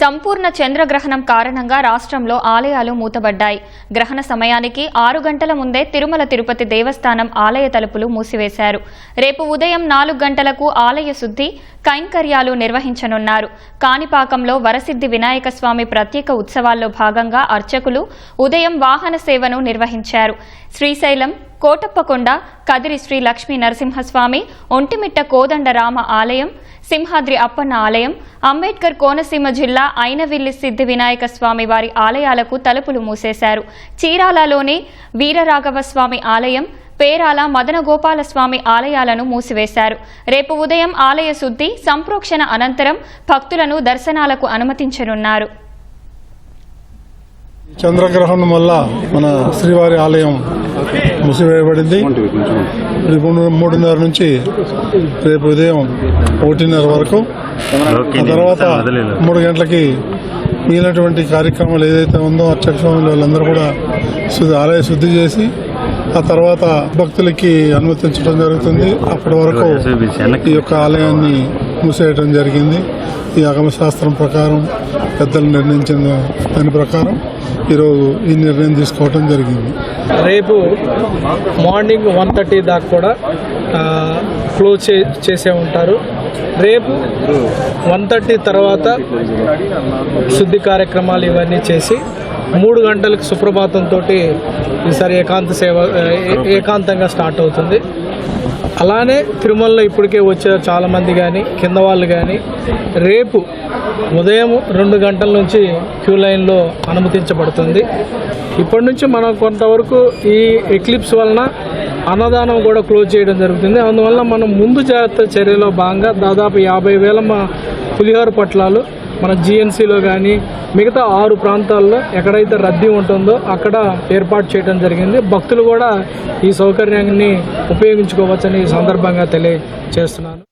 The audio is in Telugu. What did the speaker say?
సంపూర్ణ చంద్రగ్రహణం కారణంగా రాష్ట్రంలో ఆలయాలు మూతబడ్డాయి. గ్రహణ సమయానికి ఆరు గంటల ముందే తిరుమల తిరుపతి దేవస్థానం ఆలయ తలుపులు మూసివేశారు. రేపు ఉదయం నాలుగు గంటలకు ఆలయ శుద్ధి కైంకర్యాలు నిర్వహించనున్నారు. కాణిపాకంలో వరసిద్ధి వినాయక స్వామి ప్రత్యేక ఉత్సవాల్లో భాగంగా అర్చకులు ఉదయం వాహన సేవను నిర్వహించారు. శ్రీశైలం కోటప్పకొండ కదిరి శ్రీ లక్ష్మీ నరసింహస్వామి ఒంటిమిట్ట కోదండరామ ఆలయం సింహాద్రి అప్పన్న ఆలయం అంబేద్కర్ కోనసీమ జిల్లా అయినవిల్లి సిద్ధి వినాయక స్వామి వారి ఆలయాలకు తలుపులు మూసేశారు. చీరాలలోని వీరరాఘవ స్వామి ఆలయం పేరాల మదనగోపాలస్వామి స్వామి ఆలయాలను మూసివేశారు. రేపు ఉదయం ఆలయ శుద్ధి సంప్రోక్షణ అనంతరం భక్తులను దర్శనాలకు అనుమతించనున్నారు. చంద్రగ్రహణం వల్ల మన శ్రీవారి ఆలయం మూసివేయబడింది. మూడున్నర నుంచి రేపు ఉదయం ఒకటిన్నర వరకు. ఆ తర్వాత మూడు గంటలకి మిగిలినటువంటి కార్యక్రమాలు ఏదైతే ఉందో అర్చక స్వాములు వాళ్ళందరూ కూడా శుద్ధి ఆలయ శుద్ధి చేసి ఆ తర్వాత భక్తులకి అనుమతించడం జరుగుతుంది. అప్పటి వరకు ఈ యొక్క ఆలయాన్ని మూసేయడం జరిగింది. ఈ ఆగమ శాస్త్రం ప్రకారం పెద్దలు నిర్ణయించిన దాని ప్రకారం ఈరోజు ఈ నిర్ణయం తీసుకోవడం జరిగింది. రేపు మార్నింగ్ వన్ థర్టీ దాకా కూడా క్లోజ్ చే చేసే ఉంటారు. రేపు వన్ థర్టీ తర్వాత శుద్ధి కార్యక్రమాలు ఇవన్నీ చేసి మూడు గంటలకు సుప్రభాతంతో ఈసారి ఏకాంత సేవ ఏకాంతంగా స్టార్ట్ అవుతుంది. అలానే తిరుమలలో ఇప్పటికే వచ్చే చాలామంది కానీ కింద వాళ్ళు కానీ రేపు ఉదయం రెండు గంటల నుంచి క్యూ లైన్లో అనుమతించబడుతుంది. ఇప్పటి నుంచి మనం కొంతవరకు ఈ ఎక్లిప్స్ వలన అన్నదానం కూడా క్లోజ్ చేయడం జరుగుతుంది. అందువల్ల మనం ముందు జాగ్రత్త చర్యలో భాగంగా దాదాపు యాభై వేల మా పులిహోర పట్లాలు మన జిఎన్సీలో కానీ మిగతా ఆరు ప్రాంతాల్లో ఎక్కడైతే రద్దీ ఉంటుందో అక్కడ ఏర్పాటు చేయడం జరిగింది. భక్తులు కూడా ఈ సౌకర్యాన్ని ఉపయోగించుకోవచ్చని ఈ సందర్భంగా తెలియజేస్తున్నాను.